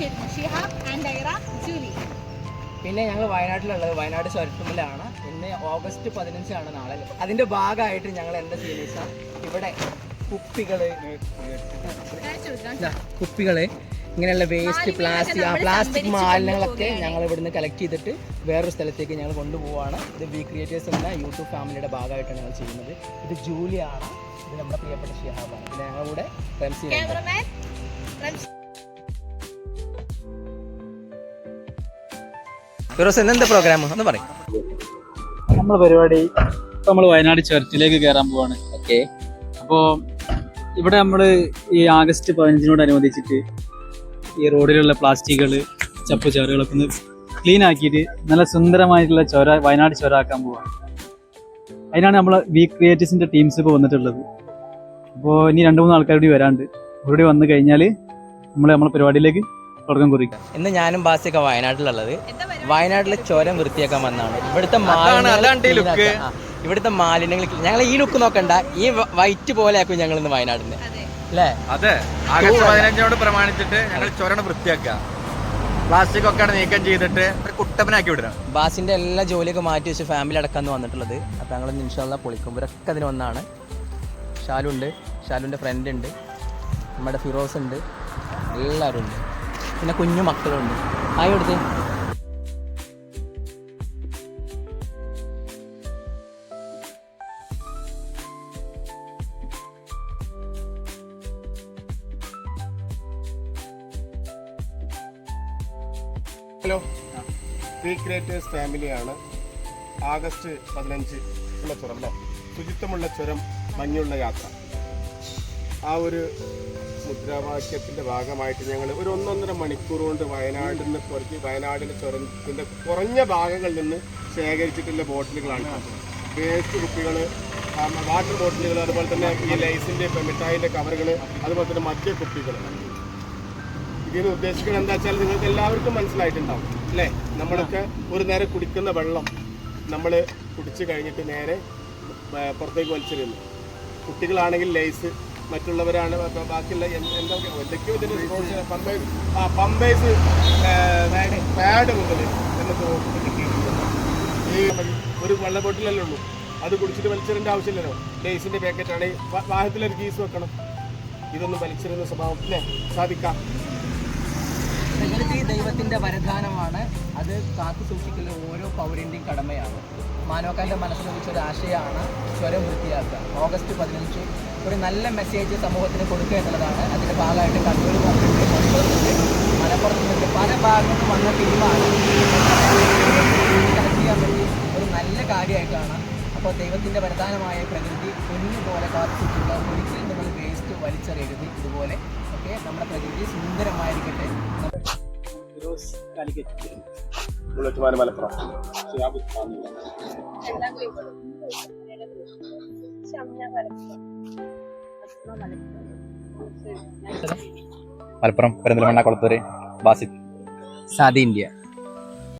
ചേരുന്നു Shihab and Aira Julie പിന്നെ ഞങ്ങൾ വയനാട്ടിലുള്ളത് വയനാട് ചുരത്തുമലാണ് ഇന്ന് ഓഗസ്റ്റ് പതിനഞ്ചാണ് നാളെ. അതിന്റെ ഭാഗമായിട്ട് ഞങ്ങൾ എന്താ ചെയ്യുന്ന ഇവിടെ കുപ്പികൾ കുപ്പികൾ ഇങ്ങനെയുള്ള വേസ്റ്റ് പ്ലാസ്റ്റിക് ആ പ്ലാസ്റ്റിക് മാലിന്യങ്ങളൊക്കെ ഞങ്ങൾ ഇവിടുന്ന് കളക്ട് ചെയ്തിട്ട് വേറൊരു സ്ഥലത്തേക്ക് ഞങ്ങൾ കൊണ്ടുപോവാണ്. ഇത് വി ക്രിയേറ്റേഴ്സ് എന്ന യൂട്യൂബ് ഫാമിലിയുടെ ഭാഗമായിട്ടാണ് ഞങ്ങൾ ചെയ്യുന്നത്. ഇത് ജൂലിയാണ്. ഇത് നമ്മുടെ പ്രിയപ്പെട്ട ഷിഹാബാണ്. പിന്നെ ഞങ്ങളുടെ കൂടെ റംസി ഫിറോസ് ഇന്നെന്താ പ്രോഗ്രാം ഒന്ന് പറയും. നമ്മൾ പരിപാടി നമ്മൾ വയനാട് ചർച്ചിലേക്ക് കയറാൻ പോവാണ്. ഓക്കെ അപ്പോൾ ഇവിടെ നമ്മൾ ഈ ആഗസ്റ്റ് പതിനഞ്ചിനോട് അനുബന്ധിച്ചിട്ട് ഈ റോഡിലുള്ള പ്ലാസ്റ്റിക്കുകൾ ചപ്പ് ചവറുകളൊക്കെ ഒന്ന് ക്ലീൻ ആക്കിയിട്ട് നല്ല സുന്ദരമായിട്ടുള്ള ചോര വയനാട് ചോര ആക്കാൻ പോവാണ്. അതിനാണ് നമ്മൾ വി ക്രിയേറ്റേഴ്സിന്റെ ടീംസ് ഇപ്പോൾ വന്നിട്ടുള്ളത്. അപ്പോൾ ഇനി രണ്ട് മൂന്ന് ആൾക്കാർ കൂടി വരാണ്ട്. ഇവിടെ വന്നു കഴിഞ്ഞാൽ നമ്മൾ നമ്മളെ പരിപാടിയിലേക്ക് തുടക്കം കുറിക്കാം ഇന്ന് ഞാനും ബാസിയൊക്കെ വയനാട്ടിലുള്ളത്? വയനാട്ടിലെ ചുരം വൃത്തിയാക്കാൻ വന്നാണ്. ഇവിടുത്തെ മാലിന്യങ്ങൾ ഇവിടുത്തെ മാലിന്യങ്ങൾ ഞങ്ങൾ ഈ ലുക്ക് നോക്കണ്ട. ഈ വൈറ്റ് പോലെ ആക്കും ഞങ്ങൾ ഇന്ന് വയനാടിന്. അതെ. അല്ലേ അതെ. ആഗസ്റ്റ് പതിനഞ്ചിനോട് പ്രമാണിച്ചിട്ട് ഞങ്ങൾ ചുരണം വൃത്തിയാക്കുക. പ്ലാസ്റ്റിക് ഒക്കെ നീക്കം ചെയ്തിട്ട് ഒരു കുട്ടപ്പനാക്കി വിടണം. ബാസിന്റെ എല്ലാ ജോലിയൊക്കെ മാറ്റി വെച്ച് ഫാമിലി അടക്കാന്ന് വന്നിട്ടുള്ളത്. അപ്പൊ ഞങ്ങൾ നിമിഷമുള്ള പൊളിക്കും ഇവരൊക്കെ അതിന് വന്നാണ്. ഷാലുണ്ട്. ഷാലുവിന്റെ ഫ്രണ്ട് ഉണ്ട്. നമ്മുടെ ഫിറോസ് ഉണ്ട്. എല്ലാവരും ഉണ്ട്. പിന്നെ കുഞ്ഞു മക്കളുണ്ട്. ആയി എടുത്ത് ഹലോ. പ്രീ ക്രിയേറ്റേഴ്സ് ഫാമിലിയാണ് ആഗസ്റ്റ് പതിനഞ്ച് ഉള്ള ചുരം അല്ലേ? ശുചിത്വമുള്ള ചുരം ഭംഗിയുള്ള യാത്ര. ആ ഒരു മുദ്രാവാക്യത്തിന്റെ ഭാഗമായിട്ട് ഞങ്ങൾ ഒരു ഒന്നൊന്നര മണിക്കൂർ കൊണ്ട് വയനാടിൽ നിന്ന് കുറച്ച് വയനാടിന്റെ ചുരത്തിന്റെ കുറഞ്ഞ ഭാഗങ്ങളിൽ നിന്ന് ശേഖരിച്ചിട്ടുള്ള ബോട്ടിലുകളാണ് വേസ്റ്റ് കുപ്പികൾ വാട്ടർ ബോട്ടിലുകൾ അതുപോലെ തന്നെ ഈ ലൈസിന്റെ മിഠായിന്റെ കവറുകൾ അതുപോലെ തന്നെ മദ്യ കുപ്പികൾ. ഇതിന് ഉദ്ദേശിക്കുന്നത് എന്താ വെച്ചാൽ നിങ്ങൾക്ക് എല്ലാവർക്കും മനസ്സിലായിട്ടുണ്ടാവും അല്ലേ? നമ്മളൊക്കെ ഒരു നേരം കുടിക്കുന്ന വെള്ളം നമ്മൾ കുടിച്ച് കഴിഞ്ഞിട്ട് നേരെ പുറത്തേക്ക് വലിച്ചെറിയുന്നു കുട്ടികളാണെങ്കിൽ ലേസ് മറ്റുള്ളവരാണ് ബാക്കിയുള്ള എന്ത് എന്തൊക്കെ എന്തൊക്കെയോ ഇതിന് റോഡ്സ് പമ്പേഴ്സ് ആ പമ്പേഴ്സ് പാഡ് മുതൽ നമുക്ക് കിട്ടിയിട്ടുണ്ട്. ഈ ഒരു വെള്ള ഉള്ളൂ. അത് കുടിച്ചിട്ട് വലിച്ചെറിയേണ്ട ആവശ്യമില്ലല്ലോ. ലേസിന്റെ പാക്കറ്റ് ആണെങ്കിൽ വാഹനത്തിലൊരു ഗീസ് വെക്കണം. ഇതൊന്നും വലിച്ചെറിയുന്ന സ്വഭാവം അല്ലേ? സാധിക്കാം. പ്രകൃതി ദൈവത്തിന്റെ വരദാനമാണ്. അത് കാത്തു സൂക്ഷിക്കുന്ന ഓരോ പൗരന്റെയും കടമയാണ്. മാനവക്കാന്റെ മനസ്സിൽ വെച്ച ഒരു ആശയമാണ് സ്വരം വൃത്തിയാക്കുക. ഓഗസ്റ്റ് പതിനഞ്ച് ഒരു നല്ല മെസ്സേജ് സമൂഹത്തിന് കൊടുക്കുക എന്നുള്ളതാണ് അതിന്റെ ഭാഗമായിട്ട് കണ്ണൂർ വന്നിട്ടുണ്ട് മലപ്പുറത്തുണ്ട് മലപ്പുറത്ത് നിന്നിട്ട് പല ഭാഗത്തും വന്ന ടീമാണ് കളക്ട് ചെയ്യാൻ വേണ്ടി ഒരു നല്ല കാര്യമായിട്ടാണ്. അപ്പോൾ ദൈവത്തിന്റെ വരദാനമായ പ്രകൃതി കുഞ്ഞു പോലെ കാത്തു സൂക്ഷിക്കുക. ഒരിക്കലും വലിച്ചെറിയരുത് ഇതുപോലെ. ഓക്കെ നമ്മുടെ പ്രകൃതി സുന്ദരമായിരിക്കട്ടെ. മലപ്പുറം മലപ്പുറം പെരിന്തൽമണ്ണ കൊളത്തൂര് ബാസിത് സാദി ഇന്ത്യ.